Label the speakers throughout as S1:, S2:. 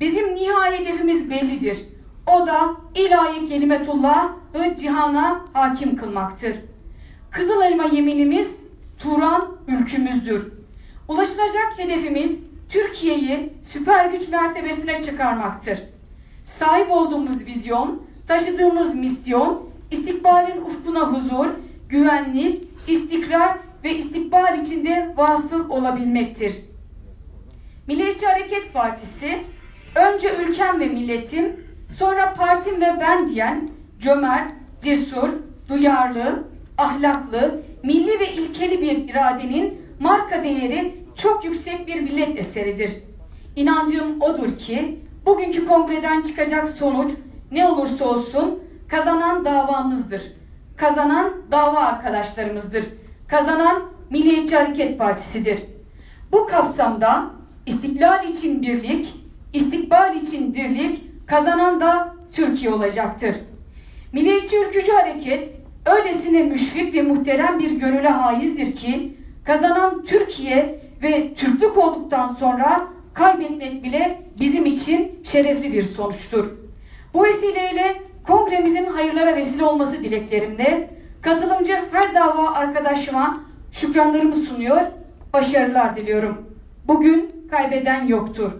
S1: Bizim nihai hedefimiz bellidir. O da ilahi kelimetullah ve cihana hakim kılmaktır. Kızıl elma yeminimiz Turan ülkümüzdür. Ulaşılacak hedefimiz Türkiye'yi süper güç mertebesine çıkarmaktır. Sahip olduğumuz vizyon, taşıdığımız misyon, istikbalin ufkuna huzur, güvenlik, istikrar ve istikbal içinde vasıl olabilmektir. Milliyetçi Hareket Partisi, önce ülkem ve milletim, sonra partim ve ben diyen cömert, cesur, duyarlı, ahlaklı, milli ve ilkeli bir iradenin marka değeri çok yüksek bir millet eseridir. İnancım odur ki bugünkü kongreden çıkacak sonuç ne olursa olsun kazanan davamızdır. Kazanan dava arkadaşlarımızdır. Kazanan Milliyetçi Hareket Partisi'dir. Bu kapsamda istiklal için birlik, istikbal için dirlik kazanan da Türkiye olacaktır. Milliyetçi Ülkücü Hareket öylesine müşfik ve muhterem bir gönüle haizdir ki kazanan Türkiye ve Türklük olduktan sonra kaybetmek bile bizim için şerefli bir sonuçtur. Bu vesileyle kongremizin hayırlara vesile olması dileklerimle katılımcı her dava arkadaşıma şükranlarımı sunuyor, başarılar diliyorum. Bugün kaybeden yoktur.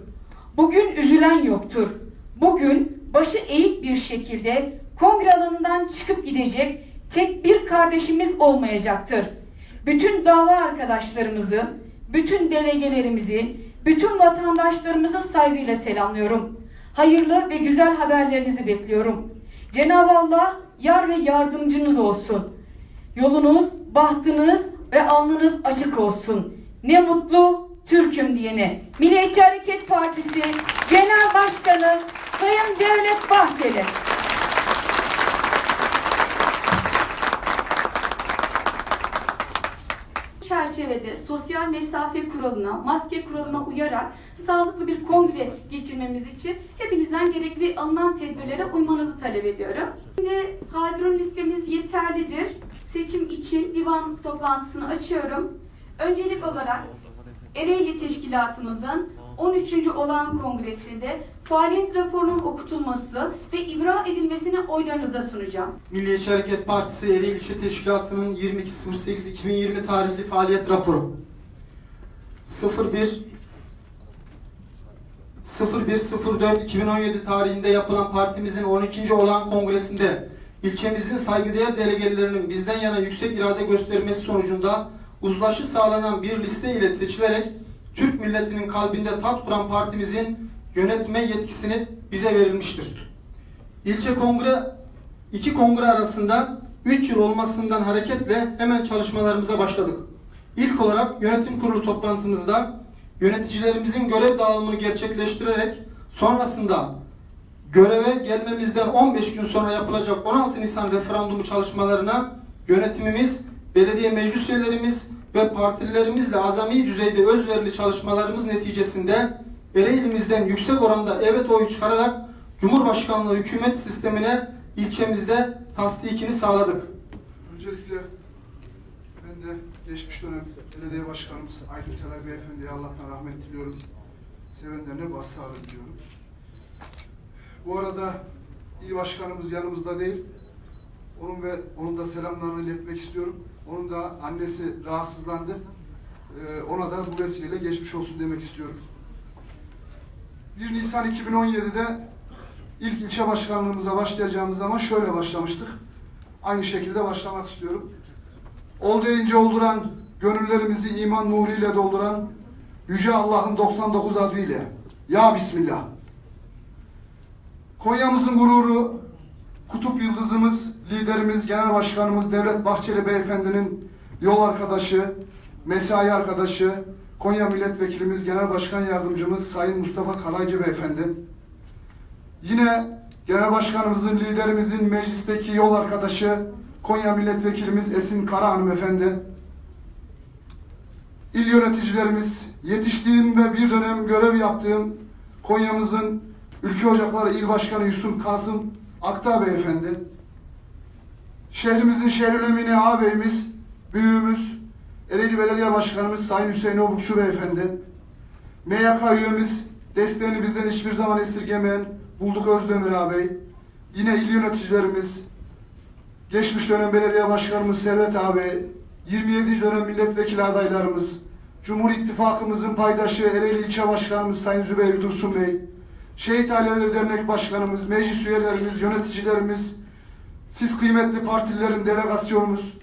S1: Bugün üzülen yoktur. Bugün başı eğik bir şekilde kongre alanından çıkıp gidecek tek bir kardeşimiz olmayacaktır. Bütün dava arkadaşlarımızı, bütün delegelerimizi, bütün vatandaşlarımızı saygıyla selamlıyorum. Hayırlı ve güzel haberlerinizi bekliyorum. Cenab-ı Allah yar ve yardımcınız olsun. Yolunuz, bahtınız ve alnınız açık olsun. Ne mutlu Türk'üm diyene. Milliyetçi Hareket Partisi Genel Başkanı Sayın Devlet Bahçeli. çerçevede sosyal mesafe kuralına, maske kuralına uyarak sağlıklı bir kongre geçirmemiz için hepinizden gerekli alınan tedbirlere uymanızı talep ediyorum. Şimdi Hadirun listemiz yeterlidir. Seçim için divan toplantısını açıyorum. Öncelik olarak Ereğli Teşkilatımızın 13. olan kongresinde faaliyet raporunun okutulması ve ibra edilmesini oylarınıza sunacağım.
S2: Milliyetçi Hareket Partisi Ereğli İlçe Teşkilatı'nın 22.08.2020 tarihli faaliyet raporu. 01 01.04.2017 tarihinde yapılan partimizin 12. olan kongresinde ilçemizin saygıdeğer delegelerinin bizden yana yüksek irade göstermesi sonucunda uzlaşı sağlanan bir liste ile seçilerek Türk milletinin kalbinde tat kuran partimizin yönetme yetkisini bize verilmiştir. İlçe kongre iki kongre arasında 3 yıl olmasından hareketle hemen çalışmalarımıza başladık. İlk olarak yönetim kurulu toplantımızda yöneticilerimizin görev dağılımını gerçekleştirerek sonrasında göreve gelmemizden 15 gün sonra yapılacak 16 Nisan referandumu çalışmalarına yönetimimiz, belediye meclis üyelerimiz ve partililerimizle azami düzeyde özverili çalışmalarımız neticesinde Ereğli'mizden yüksek oranda evet oyu çıkararak Cumhurbaşkanlığı hükümet sistemine ilçemizde tasdikini sağladık.
S3: Öncelikle ben de geçmiş dönem belediye başkanımız Aydın Selay Beyefendi'ye Allah'tan rahmet diliyorum. Sevenlerine başsağlığı diliyorum. Bu arada il başkanımız yanımızda değil. Onun ve onun da selamlarını iletmek istiyorum. Onun da annesi rahatsızlandı. Ee, ona da bu vesileyle geçmiş olsun demek istiyorum. 1 Nisan 2017'de ilk ilçe başkanlığımıza başlayacağımız zaman şöyle başlamıştık. Aynı şekilde başlamak istiyorum. Ol deyince olduran, gönüllerimizi iman nuruyla dolduran Yüce Allah'ın 99 adıyla. Ya Bismillah. Konya'mızın gururu, kutup yıldızımız, liderimiz, genel başkanımız Devlet Bahçeli Beyefendi'nin yol arkadaşı, mesai arkadaşı, Konya Milletvekilimiz, Genel Başkan Yardımcımız Sayın Mustafa Kalaycı Beyefendi. Yine Genel Başkanımızın, liderimizin meclisteki yol arkadaşı Konya Milletvekilimiz Esin Kara Hanımefendi. İl yöneticilerimiz, yetiştiğim ve bir dönem görev yaptığım Konya'mızın Ülke Ocakları İl Başkanı Yusuf Kasım Aktağ Beyefendi. Şehrimizin şehir emini ağabeyimiz, büyüğümüz, Ereğli Belediye Başkanımız Sayın Hüseyin Obukçu Beyefendi. MYK üyemiz, desteğini bizden hiçbir zaman esirgemeyen Bulduk Özdemir ağabey, yine il yöneticilerimiz, geçmiş dönem belediye başkanımız Servet ağabey, 27. dönem milletvekili adaylarımız, Cumhur İttifakımızın paydaşı Ereğli İlçe Başkanımız Sayın Zübeyir Dursun Bey, Şehit Aileleri Dernek Başkanımız, meclis üyelerimiz, yöneticilerimiz, siz kıymetli partililerin delegasyonumuz,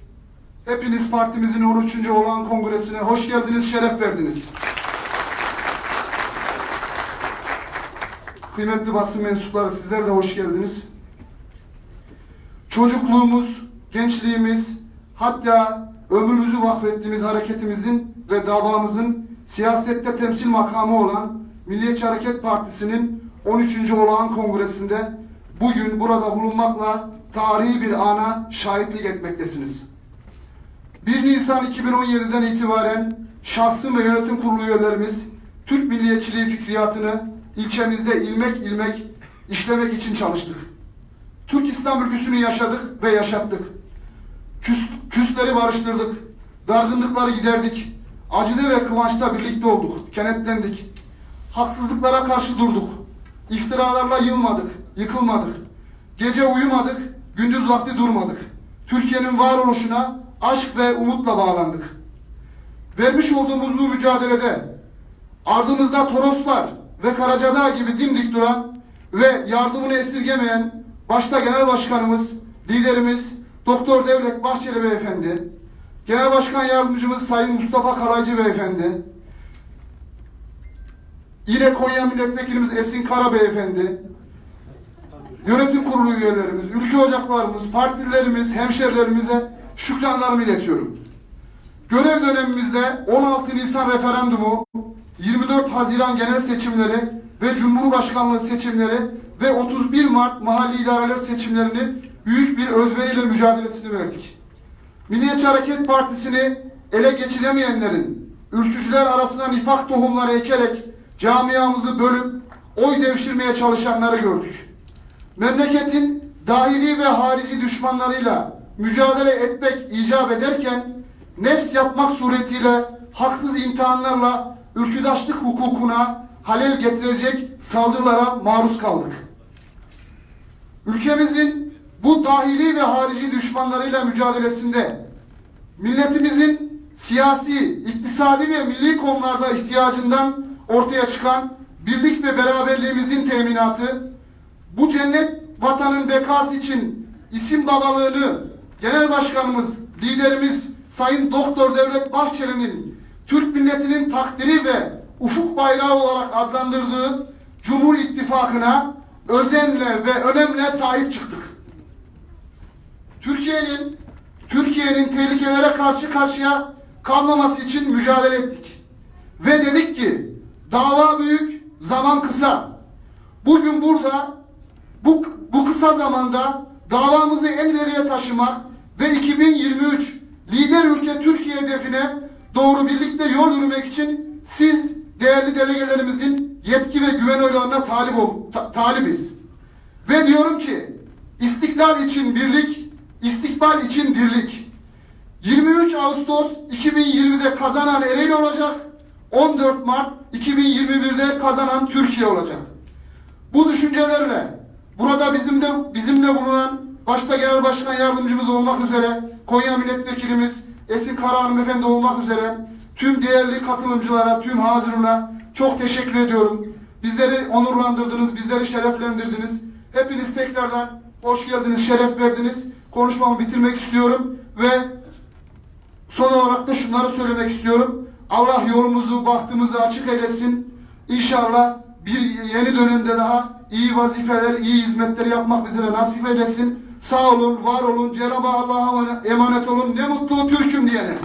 S3: hepiniz partimizin 13. olağan kongresine hoş geldiniz, şeref verdiniz. Kıymetli basın mensupları sizler de hoş geldiniz. Çocukluğumuz, gençliğimiz, hatta ömrümüzü vakfettiğimiz hareketimizin ve davamızın siyasette temsil makamı olan Milliyetçi Hareket Partisi'nin 13. olağan kongresinde bugün burada bulunmakla tarihi bir ana şahitlik etmektesiniz. 1 Nisan 2017'den itibaren şahsım ve yönetim kurulu üyelerimiz Türk milliyetçiliği fikriyatını ilçemizde ilmek ilmek işlemek için çalıştık. Türk İslam ülküsünü yaşadık ve yaşattık. Küs, küsleri barıştırdık. Dargınlıkları giderdik. Acıda ve kıvançta birlikte olduk. Kenetlendik. Haksızlıklara karşı durduk. İftiralarla yılmadık, yıkılmadık. Gece uyumadık, gündüz vakti durmadık. Türkiye'nin varoluşuna aşk ve umutla bağlandık. Vermiş olduğumuz bu mücadelede ardımızda Toroslar ve Karacadağ gibi dimdik duran ve yardımını esirgemeyen başta Genel Başkanımız, liderimiz Doktor Devlet Bahçeli Beyefendi, Genel Başkan Yardımcımız Sayın Mustafa Kalaycı Beyefendi, yine Konya Milletvekilimiz Esin Kara Beyefendi, yönetim kurulu üyelerimiz, ülke ocaklarımız, partilerimiz, hemşerilerimize şükranlarımı iletiyorum. Görev dönemimizde 16 Nisan referandumu, 24 Haziran genel seçimleri ve Cumhurbaşkanlığı seçimleri ve 31 Mart mahalli idareler seçimlerini büyük bir özveriyle mücadelesini verdik. Milliyetçi Hareket Partisi'ni ele geçiremeyenlerin, ülkücüler arasına nifak tohumları ekerek camiamızı bölüp oy devşirmeye çalışanları gördük. Memleketin dahili ve harici düşmanlarıyla mücadele etmek icap ederken nefs yapmak suretiyle haksız imtihanlarla ülküdaşlık hukukuna halel getirecek saldırılara maruz kaldık. Ülkemizin bu dahili ve harici düşmanlarıyla mücadelesinde milletimizin siyasi, iktisadi ve milli konularda ihtiyacından ortaya çıkan birlik ve beraberliğimizin teminatı, bu cennet vatanın bekası için isim babalığını Genel Başkanımız, liderimiz Sayın Doktor Devlet Bahçeli'nin Türk milletinin takdiri ve ufuk bayrağı olarak adlandırdığı Cumhur İttifakı'na özenle ve önemle sahip çıktık. Türkiye'nin Türkiye'nin tehlikelere karşı karşıya kalmaması için mücadele ettik. Ve dedik ki dava büyük, zaman kısa. Bugün burada bu, bu kısa zamanda davamızı en ileriye taşımak ve 2023 lider ülke Türkiye hedefine doğru birlikte yol yürümek için siz değerli delegelerimizin yetki ve güven oylarına talip ol, ta- talibiz. Ve diyorum ki istiklal için birlik, istikbal için dirlik. 23 Ağustos 2020'de kazanan Ereğli olacak. 14 Mart 2021'de kazanan Türkiye olacak. Bu düşüncelerle burada bizim de bizimle bulunan başta Genel Başkan Yardımcımız olmak üzere Konya Milletvekilimiz Esin Kara Hanımefendi olmak üzere tüm değerli katılımcılara, tüm hazırına çok teşekkür ediyorum. Bizleri onurlandırdınız, bizleri şereflendirdiniz. Hepiniz tekrardan hoş geldiniz, şeref verdiniz. Konuşmamı bitirmek istiyorum ve Son olarak da şunları söylemek istiyorum. Allah yolumuzu, bahtımızı açık eylesin. İnşallah bir yeni dönemde daha iyi vazifeler, iyi hizmetler yapmak bizlere nasip eylesin. Sağ olun, var olun, Cenab-ı Allah'a emanet olun. Ne mutlu Türk'üm diyene.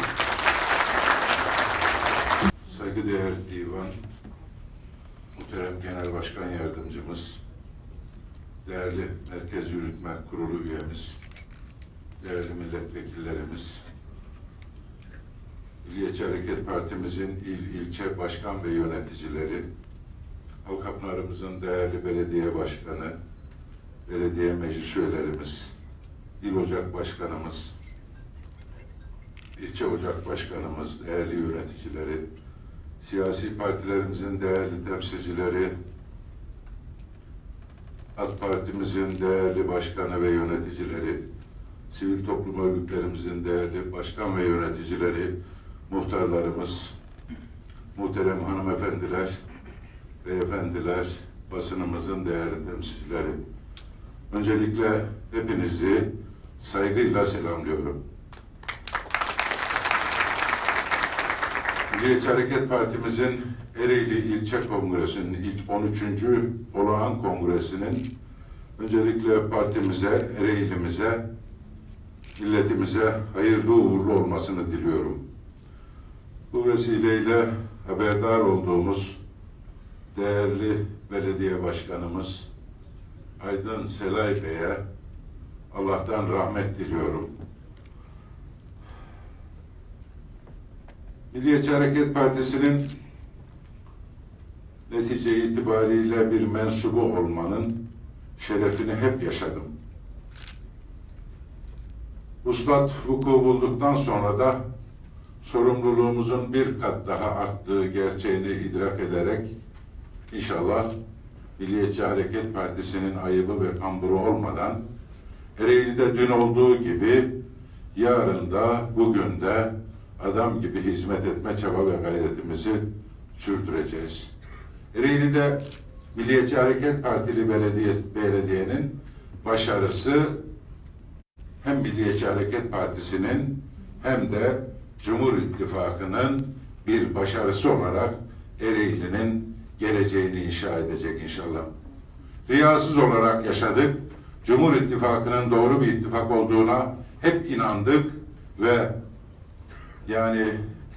S4: Saygıdeğer Divan, muhterem Genel Başkan Yardımcımız, değerli Merkez Yürütme Kurulu üyemiz, değerli milletvekillerimiz, Milliyetçi Hareket Partimizin il, ilçe başkan ve yöneticileri, Halkapınar'ımızın değerli belediye başkanı, belediye meclis üyelerimiz, il ocak başkanımız, ilçe ocak başkanımız, değerli yöneticileri, siyasi partilerimizin değerli temsilcileri, AK Partimizin değerli başkanı ve yöneticileri, sivil toplum örgütlerimizin değerli başkan ve yöneticileri, muhtarlarımız, muhterem hanımefendiler, beyefendiler, basınımızın değerli temsilcileri. Öncelikle hepinizi saygıyla selamlıyorum. Milliyetçi Hareket Partimizin Ereğli İlçe Kongresi'nin ilk 13. olağan kongresinin öncelikle partimize, Ereğli'mize, milletimize hayırlı uğurlu olmasını diliyorum. Bu vesileyle haberdar olduğumuz değerli belediye başkanımız Aydın Selay Bey'e Allah'tan rahmet diliyorum. Milliyetçi Hareket Partisi'nin netice itibariyle bir mensubu olmanın şerefini hep yaşadım. Uslat vuku bulduktan sonra da sorumluluğumuzun bir kat daha arttığı gerçeğini idrak ederek inşallah Milliyetçi Hareket Partisi'nin ayıbı ve kamburu olmadan Ereğli'de dün olduğu gibi yarın da bugün de adam gibi hizmet etme çaba ve gayretimizi sürdüreceğiz. Ereğli'de Milliyetçi Hareket Partili belediye, belediyenin başarısı hem Milliyetçi Hareket Partisi'nin hem de Cumhur İttifakı'nın bir başarısı olarak Ereğli'nin geleceğini inşa edecek inşallah. Riyasız olarak yaşadık. Cumhur İttifakı'nın doğru bir ittifak olduğuna hep inandık ve yani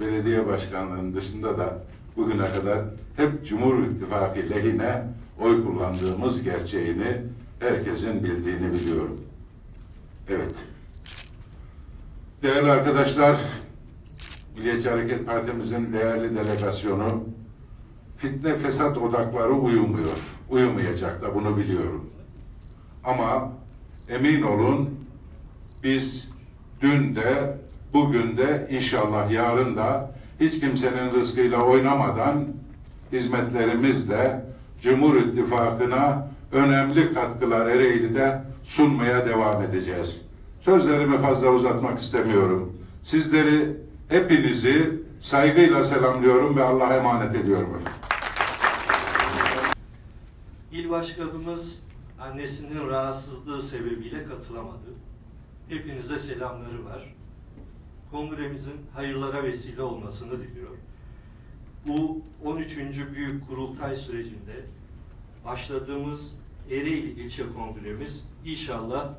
S4: belediye başkanlığının dışında da bugüne kadar hep Cumhur İttifakı lehine oy kullandığımız gerçeğini herkesin bildiğini biliyorum. Evet. Değerli arkadaşlar, Milliyetçi Hareket Partimizin değerli delegasyonu fitne fesat odakları uyumuyor. Uyumayacak da bunu biliyorum. Ama emin olun biz dün de bugün de inşallah yarın da hiç kimsenin rızkıyla oynamadan hizmetlerimizle Cumhur İttifakı'na önemli katkılar Ereğli'de sunmaya devam edeceğiz. Sözlerimi fazla uzatmak istemiyorum. Sizleri hepinizi saygıyla selamlıyorum ve Allah'a emanet ediyorum.
S5: İl başkanımız annesinin rahatsızlığı sebebiyle katılamadı. Hepinize selamları var. Kongremizin hayırlara vesile olmasını diliyorum. Bu 13. Büyük Kurultay sürecinde başladığımız Ereğli İlçe Kongremiz inşallah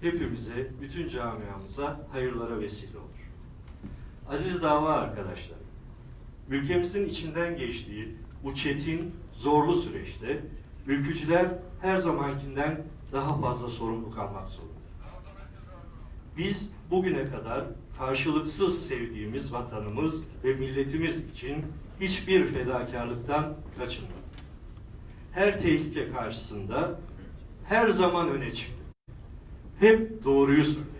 S5: hepimize, bütün camiamıza hayırlara vesile olur. Aziz dava arkadaşlar, ülkemizin içinden geçtiği bu çetin, zorlu süreçte ülkücüler her zamankinden daha fazla sorumluluk almak zorunda. Biz bugüne kadar karşılıksız sevdiğimiz vatanımız ve milletimiz için hiçbir fedakarlıktan kaçınmadık. Her tehlike karşısında her zaman öne çıktık. Hep doğruyu söyledik.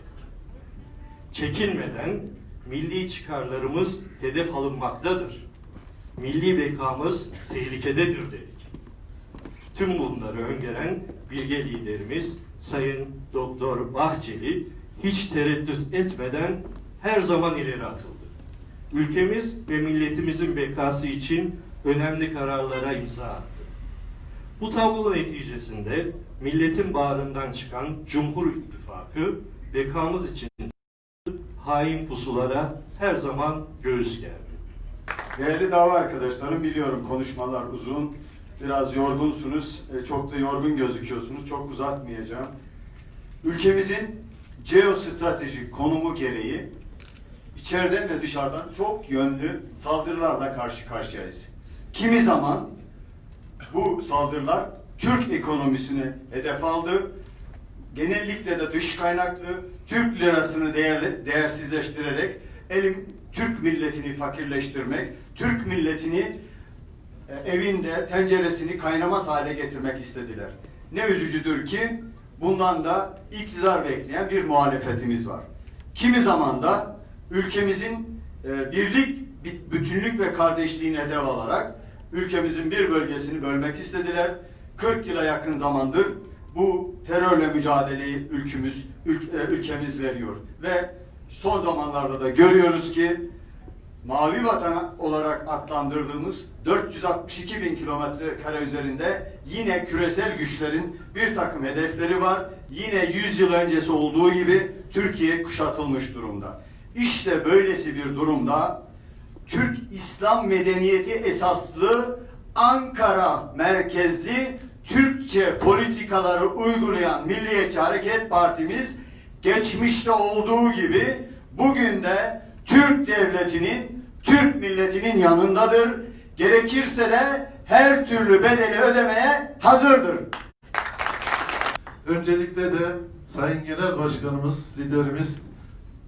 S5: Çekinmeden milli çıkarlarımız hedef alınmaktadır. Milli bekamız tehlikededir dedik. Tüm bunları öngören bilge liderimiz Sayın Doktor Bahçeli hiç tereddüt etmeden her zaman ileri atıldı. Ülkemiz ve milletimizin bekası için önemli kararlara imza attı. Bu tablo neticesinde milletin bağrından çıkan Cumhur İttifakı bekamız için hain pusulara her zaman göğüs gerdi.
S6: Değerli dava arkadaşlarım biliyorum konuşmalar uzun. Biraz yorgunsunuz. e, Çok da yorgun gözüküyorsunuz. Çok uzatmayacağım. Ülkemizin jeostratejik konumu gereği içeriden ve dışarıdan çok yönlü saldırılarla karşı karşıyayız. Kimi zaman bu saldırılar Türk ekonomisini hedef aldı. Genellikle de dış kaynaklı Türk lirasını değerli, değersizleştirerek elim Türk milletini fakirleştirmek, Türk milletini e, evinde tenceresini kaynamaz hale getirmek istediler. Ne üzücüdür ki bundan da iktidar bekleyen bir muhalefetimiz var. Kimi zaman da ülkemizin e, birlik bir bütünlük ve kardeşliğini hedef alarak ülkemizin bir bölgesini bölmek istediler. 40 yıla yakın zamandır bu terörle mücadeleyi ülkemiz ül- e, ülkemiz veriyor ve son zamanlarda da görüyoruz ki Mavi Vatan olarak adlandırdığımız 462 bin kilometre kare üzerinde yine küresel güçlerin bir takım hedefleri var. Yine 100 yıl öncesi olduğu gibi Türkiye kuşatılmış durumda. İşte böylesi bir durumda Türk İslam medeniyeti esaslı Ankara merkezli Türkçe politikaları uygulayan Milliyetçi Hareket Partimiz geçmişte olduğu gibi bugün de Türk devletinin, Türk milletinin yanındadır. Gerekirse de her türlü bedeli ödemeye hazırdır.
S7: Öncelikle de Sayın Genel Başkanımız, liderimiz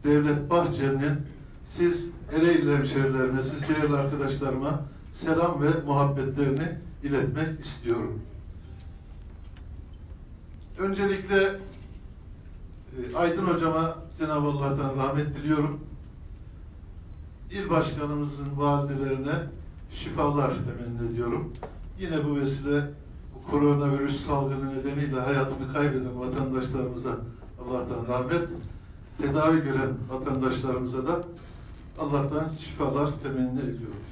S7: Devlet Bahçeli'nin siz Ereğli hemşerilerime, siz değerli arkadaşlarıma selam ve muhabbetlerini iletmek istiyorum. Öncelikle e, Aydın Hocama Cenab-ı Allah'tan rahmet diliyorum. İl Başkanımızın validelerine şifalar temenni ediyorum. Yine bu vesile bu koronavirüs salgını nedeniyle hayatını kaybeden vatandaşlarımıza Allah'tan rahmet, tedavi gören vatandaşlarımıza da Allah'tan şifalar temenni ediyorum.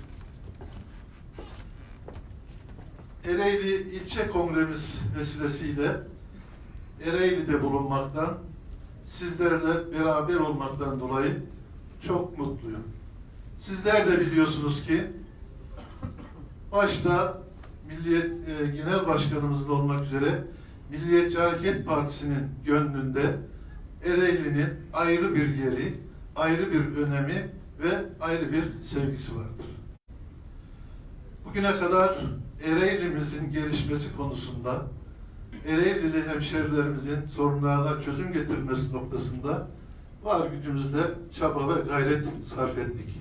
S7: Ereğli ilçe kongremiz vesilesiyle Ereğli'de bulunmaktan, sizlerle beraber olmaktan dolayı çok mutluyum. Sizler de biliyorsunuz ki başta Milliyet e, Genel Başkanımızın olmak üzere Milliyetçi Hareket Partisi'nin gönlünde Ereğli'nin ayrı bir yeri, ayrı bir önemi ve ayrı bir sevgisi vardır. Bugüne kadar Ereğli'mizin gelişmesi konusunda, Ereğlili hemşerilerimizin sorunlarına çözüm getirmesi noktasında var gücümüzle çaba ve gayret sarf ettik.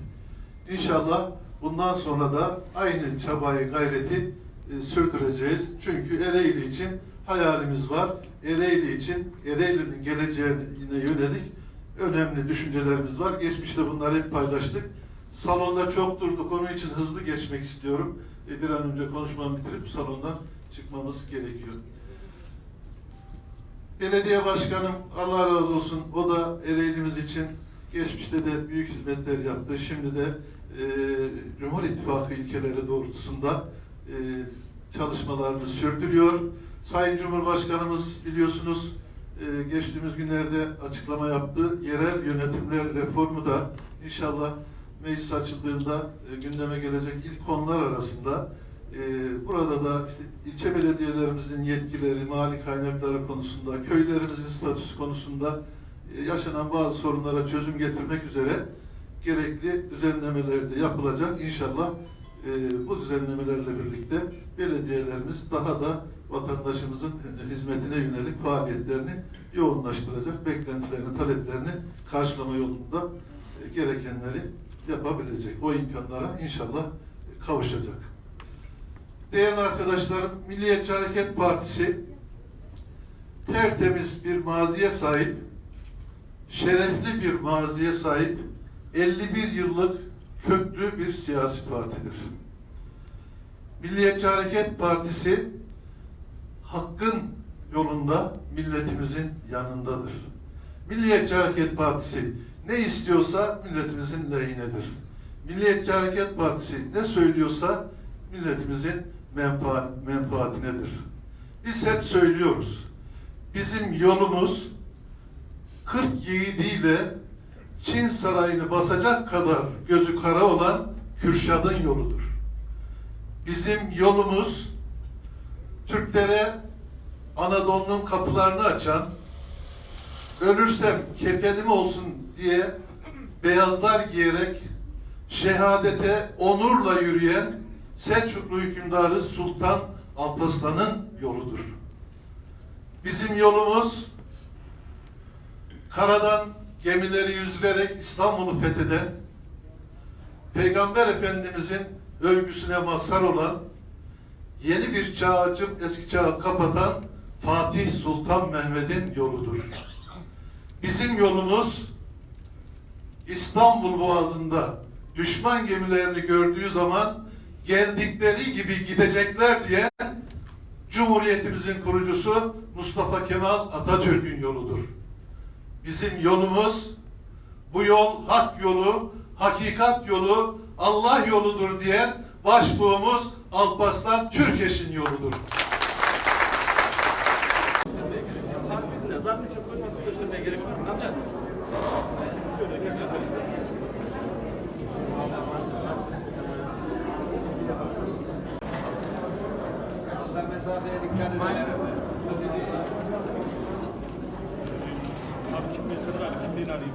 S7: İnşallah bundan sonra da aynı çabayı, gayreti e, sürdüreceğiz. Çünkü Ereğli için hayalimiz var. Ereğli için, Ereğli'nin geleceğine yönelik önemli düşüncelerimiz var. Geçmişte bunları hep paylaştık. Salonda çok durduk. Onun için hızlı geçmek istiyorum. E, bir an önce konuşmamı bitirip salondan çıkmamız gerekiyor. Belediye başkanım Allah razı olsun. O da Ereğli'miz için geçmişte de büyük hizmetler yaptı. Şimdi de e, Cumhur İttifakı ilkeleri doğrultusunda e, çalışmalarını sürdürüyor. Sayın Cumhurbaşkanımız biliyorsunuz e, geçtiğimiz günlerde açıklama yaptı. Yerel yönetimler reformu da inşallah meclis açıldığında e, gündeme gelecek ilk konular arasında burada da işte ilçe belediyelerimizin yetkileri, mali kaynakları konusunda, köylerimizin statüsü konusunda e, yaşanan bazı sorunlara çözüm getirmek üzere gerekli düzenlemeler de yapılacak. İnşallah e, bu düzenlemelerle birlikte belediyelerimiz daha da vatandaşımızın hizmetine yönelik faaliyetlerini yoğunlaştıracak, beklentilerini, taleplerini karşılama yolunda e, gerekenleri yapabilecek. O imkanlara inşallah kavuşacak. Değerli arkadaşlarım, Milliyetçi Hareket Partisi tertemiz bir maziye sahip, şerefli bir maziye sahip 51 yıllık köklü bir siyasi partidir. Milliyetçi Hareket Partisi hakkın yolunda milletimizin yanındadır. Milliyetçi Hareket Partisi ne istiyorsa milletimizin lehinedir. Milliyetçi Hareket Partisi ne söylüyorsa milletimizin menfaat, menfaatinedir. Biz hep söylüyoruz. Bizim yolumuz 40 yiğidiyle Çin sarayını basacak kadar gözü kara olan Kürşad'ın yoludur. Bizim yolumuz Türklere Anadolu'nun kapılarını açan, ölürsem kefenim olsun diye beyazlar giyerek şehadete onurla yürüyen Selçuklu hükümdarı Sultan Alparslan'ın yoludur. Bizim yolumuz karadan gemileri yüzdürerek İstanbul'u fetheden, Peygamber Efendimizin övgüsüne mazhar olan, yeni bir çağ açıp eski çağı kapatan Fatih Sultan Mehmet'in yoludur. Bizim yolumuz İstanbul Boğazı'nda düşman gemilerini gördüğü zaman geldikleri gibi gidecekler diye Cumhuriyetimizin kurucusu Mustafa Kemal Atatürk'ün yoludur. Bizim yolumuz bu yol hak yolu, hakikat yolu, Allah yoludur diyen başbuğumuz Alparslan Türkeş'in yoludur.
S8: Sosyal mesafeye dikkat edin.
S9: Abi kimliğini alayım, kimliğini alayım.